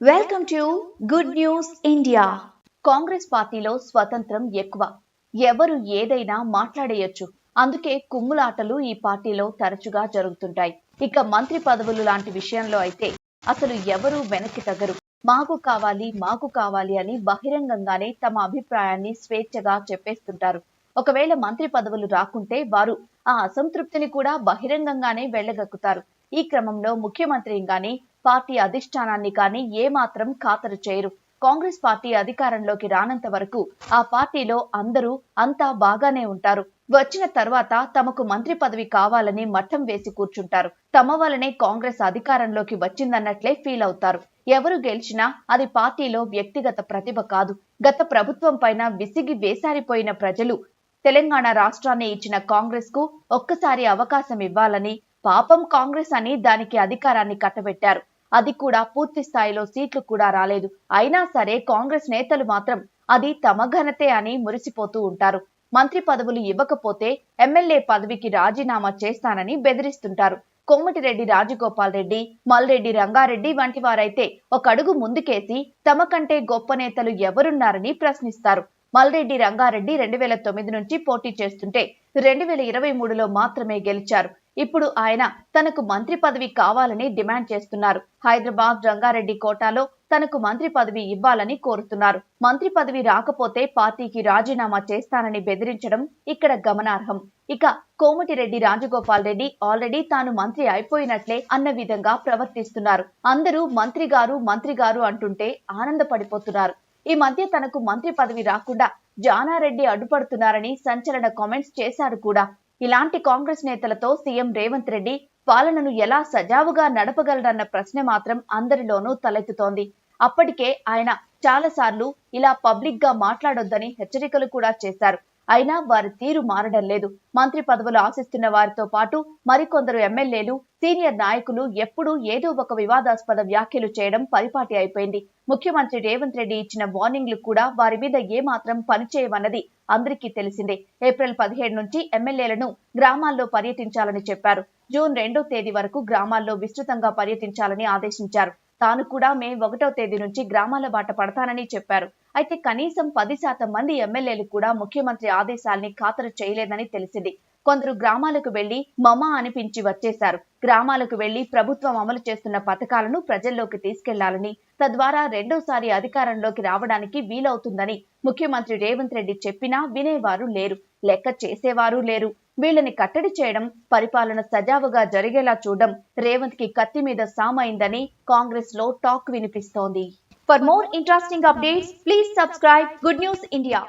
Welcome to Good News India Congress పార్టీలో స్వతంత్రం ఎక్కువ. ఎవరు ఏదైనా మాట్లాడేయొచ్చు. అందుకే కుమ్ములాటలు ఈ పార్టీలో తరచుగా జరుగుతుంటాయి. ఇక మంత్రి పదవులు లాంటి విషయంలో అయితే అసలు ఎవరు వెనక్కి తగ్గరు. మాకు కావాలి మాకు కావాలి అని బహిరంగంగానే తమ అభిప్రాయాన్ని స్వేచ్ఛగా చెప్పేస్తుంటారు. ఒకవేళ మంత్రి పదవులు రాకుంటే వారు ఆ అసంతృప్తిని కూడా బహిరంగంగానే వెళ్ళగక్కుతారు ఈ క్రమంలో ముఖ్యమంత్రిని గాని పార్టీ అధిష్టానాన్ని కానీ ఏమాత్రం ఖాతరు చేయరు. కాంగ్రెస్ పార్టీ అధికారంలోకి రానంత వరకు ఆ పార్టీలో అందరూ అంతా బాగానే ఉంటారు. వచ్చిన తర్వాత తమకు మంత్రి పదవి కావాలని మట్టం వేసి కూర్చుంటారు. తమ వలనే కాంగ్రెస్ అధికారంలోకి వచ్చిందన్నట్లే ఫీల్ అవుతారు. ఎవరు గెలిచినా అది పార్టీలో వ్యక్తిగత ప్రతిభ కాదు. గత ప్రభుత్వం పైన విసిగి వేసారిపోయిన ప్రజలు తెలంగాణ రాష్ట్రాన్ని ఇచ్చిన కాంగ్రెస్కు ఒక్కసారి అవకాశం ఇవ్వాలని పాపం కాంగ్రెస్ అని దానికి అధికారాన్ని కట్టబెట్టారు. అది కూడా పూర్తి స్థాయిలో సీట్లు కూడా రాలేదు. అయినా సరే కాంగ్రెస్ నేతలు మాత్రం అది తమ ఘనతే అని మురిసిపోతూ ఉంటారు. మంత్రి పదవులు ఇవ్వకపోతే ఎమ్మెల్యే పదవికి రాజీనామా చేస్తానని బెదిరిస్తుంటారు. కోమటిరెడ్డి రాజగోపాల్ రెడ్డి మల్రెడ్డి రంగారెడ్డి వంటి వారైతే ఒక అడుగు ముందుకేసి తమ కంటే గొప్ప నేతలు ఎవరున్నారని ప్రశ్నిస్తారు. మల్రెడ్డి రంగారెడ్డి రెండు వేల తొమ్మిది నుంచి పోటీ చేస్తుంటే రెండు వేల ఇరవై మూడులో మాత్రమే గెలిచారు. ఇప్పుడు ఆయన తనకు మంత్రి పదవి కావాలని డిమాండ్ చేస్తున్నారు. హైదరాబాద్ రంగారెడ్డి కోటాలో తనకు మంత్రి పదవి ఇవ్వాలని కోరుతున్నారు. మంత్రి పదవి రాకపోతే పార్టీకి రాజీనామా చేస్తానని బెదిరించడం ఇక్కడ గమనార్హం. ఇక కోమటిరెడ్డి రాజగోపాల్ రెడ్డి ఆల్రెడీ తాను మంత్రి అయిపోయినట్లే అన్న విధంగా ప్రవర్తిస్తున్నారు. అందరూ మంత్రి గారు మంత్రి గారు అంటుంటే ఆనందపడిపోతున్నారు. ఈ మధ్య తనకు మంత్రి పదవి రాకుండా జానారెడ్డి అడ్డుపడుతున్నారని సంచలన కామెంట్స్ చేశారు కూడా. ఇలాంటి కాంగ్రెస్ నేతలతో సీఎం రేవంత్ రెడ్డి పాలనను ఎలా సజావుగా నడపగలరన్న ప్రశ్న మాత్రం అందరిలోనూ తలెత్తుతోంది. అప్పటికే ఆయన చాలాసార్లు ఇలా పబ్లిక్గా మాట్లాడొద్దని హెచ్చరికలు కూడా చేశారు. అయినా వారి తీరు మారడం లేదు. మంత్రి పదవులు ఆశిస్తున్న వారితో పాటు మరికొందరు ఎమ్మెల్యేలు సీనియర్ నాయకులు ఎప్పుడూ ఏదో ఒక వివాదాస్పద వ్యాఖ్యలు చేయడం పరిపాటి అయిపోయింది. ముఖ్యమంత్రి రేవంత్ రెడ్డి ఇచ్చిన వార్నింగ్లు కూడా వారి మీద ఏమాత్రం పనిచేయమన్నది అందరికీ తెలిసిందే. ఏప్రిల్ పదిహేడు నుంచి ఎమ్మెల్యేలను గ్రామాల్లో పర్యటించాలని చెప్పారు. జూన్ రెండో తేదీ వరకు గ్రామాల్లో విస్తృతంగా పర్యటించాలని ఆదేశించారు. తాను కూడా మే ఒకటో తేదీ నుంచి గ్రామాల బాట పడతానని చెప్పారు. అయితే కనీసం పది శాతం మంది ఎమ్మెల్యేలు కూడా ముఖ్యమంత్రి ఆదేశాల్ని ఖాతరు చేయలేదని తెలిసింది. కొందరు గ్రామాలకు వెళ్ళి మమ అనిపించి వచ్చేశారు. గ్రామాలకు వెళ్ళి ప్రభుత్వం అమలు చేస్తున్న పథకాలను ప్రజల్లోకి తీసుకెళ్ళాలని తద్వారా రెండోసారి అధికారంలోకి రావడానికి వీలవుతుందని ముఖ్యమంత్రి రేవంత్ రెడ్డి చెప్పినా వినేవారు లేరు. లెక్క చేసేవారు లేరు. వీళ్ళని కట్టడి చేయడం పరిపాలన సజావుగా జరిగేలా చూడడం రేవంత్కి కత్తి మీద సామైందని కాంగ్రెస్లో టాక్ వినిపిస్తోంది. For more interesting updates please subscribe Good News India.